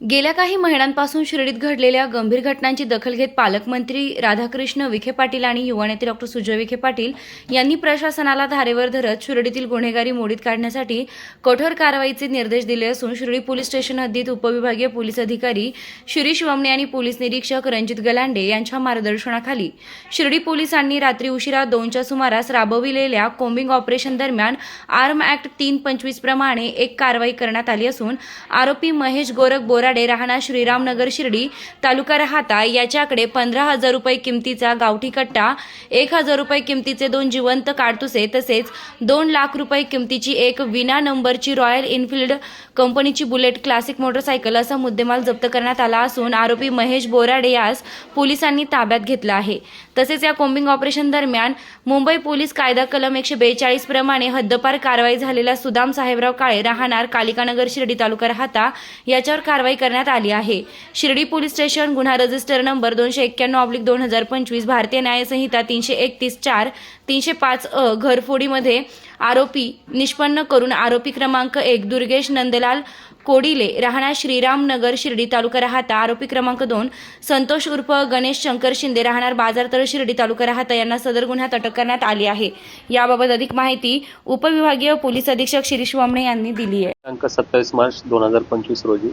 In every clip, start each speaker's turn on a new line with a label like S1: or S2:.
S1: गेल्या काही महिन्यांपासून शिर्डीत घडलेल्या गंभीर घटनांची दखल घेत पालकमंत्री राधाकृष्ण विखे पाटील आणि युवा नेते डॉक्टर सुजय विखे पाटील यांनी प्रशासनाला धारेवर धरत शिर्डीतील गुन्हेगारी मोडीत काढण्यासाठी कठोर कारवाईचे निर्देश दिले असून शिर्डी पोलीस स्टेशन हद्दीत उपविभागीय पोलीस अधिकारी शिरीष वमणे आणि पोलीस निरीक्षक रणजित गलांडे यांच्या मार्गदर्शनाखाली शिर्डी पोलिसांनी रात्री उशिरा दोनच्या सुमारास राबविलेल्या कोम्बिंग ऑपरेशन दरम्यान आर्म ऍक्ट तीन पंचवीस प्रमाणे एक कारवाई करण्यात आली असून आरोपी महेश गोरख बोरा बोराडे राहणार श्रीरामनगर शिर्डी तालुका राहता. याच्याकडे पंधरा हजार रुपये किमतीचा गावठी कट्टा एक हजार रुपये किमतीचे दोन जिवंत काडतुसे तसेच दोन लाख रुपये किमतीची एक विना नंबरची रॉयल इनफिल्ड कंपनीची बुलेट क्लासिक मोटरसायकल असा मुद्देमाल जप्त करण्यात आला असून आरोपी महेश बोराडे यास पोलिसांनी ताब्यात घेतला आहे. तसेच या कोम्बिंग ऑपरेशन दरम्यान मुंबई पोलीस कायदा कलम एकशे बेचाळीस प्रमाणे हद्दपार कारवाई झालेला सुदाम साहेबराव काळे राहणार कालिकानगर शिर्डी तालुका राहता. याच्यावर कारवाई करण्यात आली आहे. शिर्डी पोलीस स्टेशन गुन्हा रजिस्टर नंबर दोनशे एक्क्याण्णव ऑब्लिक दोन हजार पंचवीस भारतीय न्यायसंहिता तीनशे एकतीस चार तीनशे पाच अ घरफोडीमध्ये आरोपी निष्पन्न करून आरोपी क्रमांक एक दुर्गेश नंदलाल कोडिले राहणार श्रीरामनगर शिर्डी तालुका राहता. आरोपी क्रमांक दोन संतोष उर्फ गणेश शंकर शिंदे राहणार बाजारतळ शिर्डी तालुका राहता. यांना सदर गुन्ह्यात अटक करण्यात आली आहे. याबाबत अधिक माहिती उपविभागीय पोलीस अधीक्षक शिरीष वामणे यांनी दिली आहे.
S2: सत्तावीस मार्च दोन हजार पंचवीस रोजी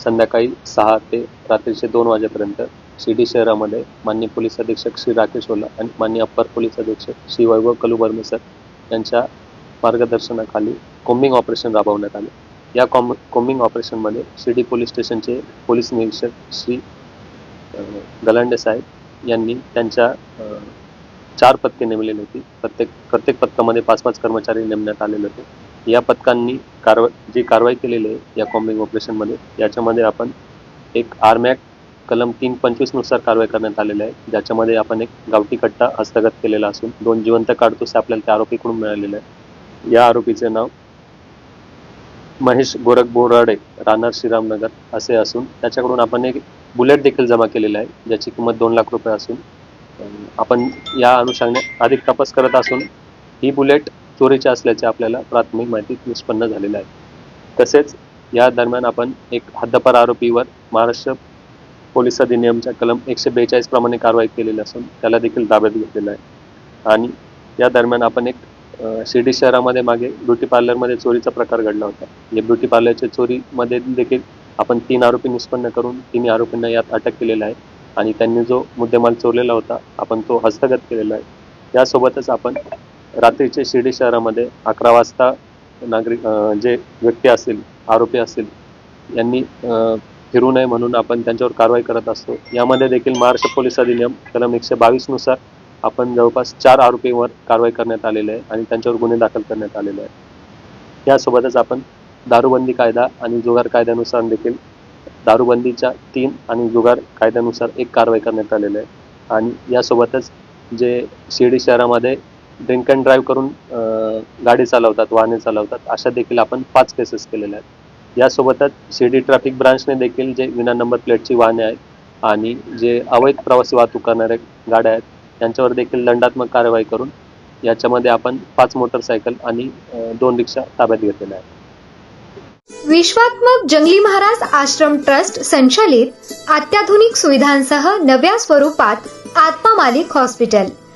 S2: संध्याकाळी सहा ते रात्रीचे दोन वाजेपर्यंत शिर्डी शहरामध्ये मान्य पोलीस अधीक्षक श्री राकेश ओला आणि मान्य अप्पर पोलीस अधीक्षक श्री वैभव कलू सर यांच्या मार्गदर्शनाखाली कोम्बिंग ऑपरेशन राबवण्यात आले. या कॉम कोम्बिंग ऑपरेशनमध्ये शिर्डी पोलीस स्टेशनचे पोलीस निरीक्षक श्री गलांडे साहेब यांनी त्यांच्या चार पथके नेमलेली होती. प्रत्येक प्रत्येक पथकामध्ये पाच पाच कर्मचारी नेमण्यात आलेले होते. या पथकांनी कारवा जी कारवाई केलेली आहे या कॉम्बिंग ऑपरेशनमध्ये याच्यामध्ये आपण एक आर्मॅक कलम तीन पंचवीसनुसार कारवाई करण्यात आलेली आहे. ज्याच्यामध्ये आपण एक गावठी कट्टा हस्तगत केलेला असून दोन जिवंत काडतुसे आपल्याला त्या आरोपीकडून मिळालेले आहे या आरोपीचे नाव महेश गोरख बोराडे राहणार श्रीरामनगर असे असून त्याच्याकडून आपण एक बुलेट देखील जमा केलेला आहे ज्याची किंमत दोन लाख रुपये असून. आपण या अनुषंगाने अधिक तपास करत असून ही बुलेट चोरीच्या असल्याचे आपल्याला प्राथमिक माहिती निष्पन्न झालेलं आहे. तसेच या दरम्यान आपण एक हद्दपार आरोपीवर महाराष्ट्र पोलीस अधिनियमच्या कलम एकशे बेचाळीस प्रमाणे कारवाई केलेली असून त्याला देखील ताब्यात घेतलेला आहे. आणि या दरम्यान आपण एक शिर्डी शहरामध्ये मागे ब्युटी पार्लरमध्ये चोरीचा प्रकार घडला होता. या ब्युटी पार्लरच्या चोरीमध्ये देखील आपण तीन आरोपी निष्पन्न करून तिन्ही आरोपींना यात अटक केलेला आहे. आणि त्यांनी जो मुद्देमाल चोरलेला होता आपण तो हस्तगत केलेला आहे. यासोबतच आपण रात्रीचे शिर्डी शहरामध्ये अकरा वाजता नागरिक जे व्यक्ती असतील आरोपी असतील यांनी फिरू नये म्हणून आपण त्यांच्यावर कारवाई करत असतो. यामध्ये देखील महाराष्ट्र पोलीस अधिनियम कलम एकशे बावीसनुसार आपण जवळपास चार आरोपींवर कारवाई करण्यात आलेली आहे आणि त्यांच्यावर गुन्हे दाखल करण्यात आलेले आहे यासोबतच आपण दारूबंदी कायदा आणि जुगार कायद्यानुसार देखील दारूबंदीच्या तीन आणि जुगार कायद्यानुसार एक कारवाई करण्यात आलेली आहे. आणि यासोबतच जे शिर्डी शहरामध्ये ड्रिंक अँड ड्राईव्ह करून गाडी चालवतात वाहने चालवतात अशा देखील आपण पाच केसेस केलेल्या आहेत. यासोबतच शिर्डी ट्रॅफिक ब्रांचने देखील जे विना नंबर प्लेटची वाहने आहेत आणि जे अवैध प्रवासी वाहतूक करणाऱ्या गाड्या आहेत त्यांच्यावर देखील दंडात्मक कारवाई करून याच्यामध्ये आपण पाच मोटरसायकल आणि दोन रिक्षा ताब्यात घेतलेल्या आहेत.
S3: विश्वात्मक जंगली महाराज आश्रम ट्रस्ट संचालित अत्याधुनिक सुविधांसह नव्या स्वरूपात आत्मा मालिक हॉस्पिटल